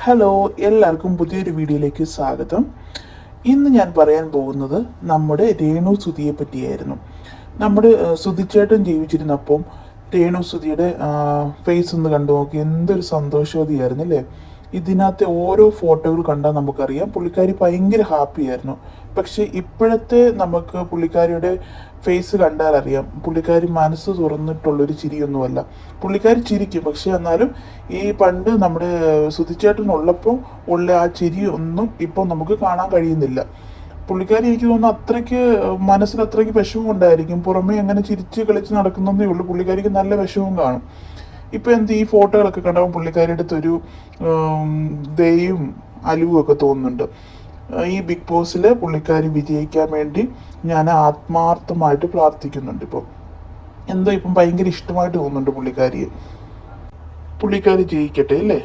Hello എല്ലാവർക്കും പുതിയൊരു വീഡിയോയിലേക്ക് സ്വാഗതം. ഇന്ന് ഞാൻ പറയാൻ പോകുന്നത് നമ്മുടെ രേണു സുധിയെ പറ്റിയായിരുന്നു. നമ്മുടെ സുതിച്ചേട്ടൻ ജീവിച്ചിരുന്നപ്പം രേണു സുധിയുടെ ഫേസ് ഒന്ന് കണ്ടു നോക്കി എന്തൊരു സന്തോഷവതിയായിരുന്നു അല്ലേ ഇതിനകത്തെ ഓരോ ഫോട്ടോകൾ കണ്ടാൽ നമുക്കറിയാം. പുള്ളിക്കാരി ഭയങ്കര ഹാപ്പി ആയിരുന്നു. പക്ഷെ ഇപ്പോഴത്തെ നമുക്ക് പുള്ളിക്കാരിയുടെ ഫേസ് കണ്ടാൽ അറിയാം. പുള്ളിക്കാരി മനസ്സ് തുറന്നിട്ടുള്ളൊരു ചിരിയൊന്നുമല്ല. പുള്ളിക്കാരി ചിരിക്കും. പക്ഷെ എന്നാലും ഈ പണ്ട് നമ്മുടെ സുതിച്ചേട്ടനുള്ളപ്പോൾ ഉള്ള ആ ചിരി ഒന്നും ഇപ്പം നമുക്ക് കാണാൻ കഴിയുന്നില്ല. പുള്ളിക്കാരി എനിക്ക് തോന്നുന്നു അത്രയ്ക്ക് മനസ്സിൽ അത്രയ്ക്ക് വിഷമം ഉണ്ടായിരിക്കും. പുറമേ അങ്ങനെ ചിരിച്ച് കളിച്ച് നടക്കുന്നതേ ഉള്ളൂ. പുള്ളിക്കാരിക്ക് നല്ല വിഷമം കാണും. ഇപ്പൊ എന്ത് ഈ ഫോട്ടോകളൊക്കെ കണ്ടപ്പോൾ പുള്ളിക്കാരിയുടെ അടുത്തൊരു ദയും അലിവും ഒക്കെ തോന്നുന്നുണ്ട്. ഈ ബിഗ് ബോസിൽ പുള്ളിക്കാരി വിജയിക്കാൻ വേണ്ടി ഞാൻ ആത്മാർത്ഥമായിട്ട് പ്രാർത്ഥിക്കുന്നുണ്ട് ഇപ്പം. എന്തോ ഇപ്പം ഭയങ്കര ഇഷ്ടമായിട്ട് തോന്നുന്നുണ്ട് പുള്ളിക്കാരിയെ. പുള്ളിക്കാരി ജയിക്കട്ടെ അല്ലേ?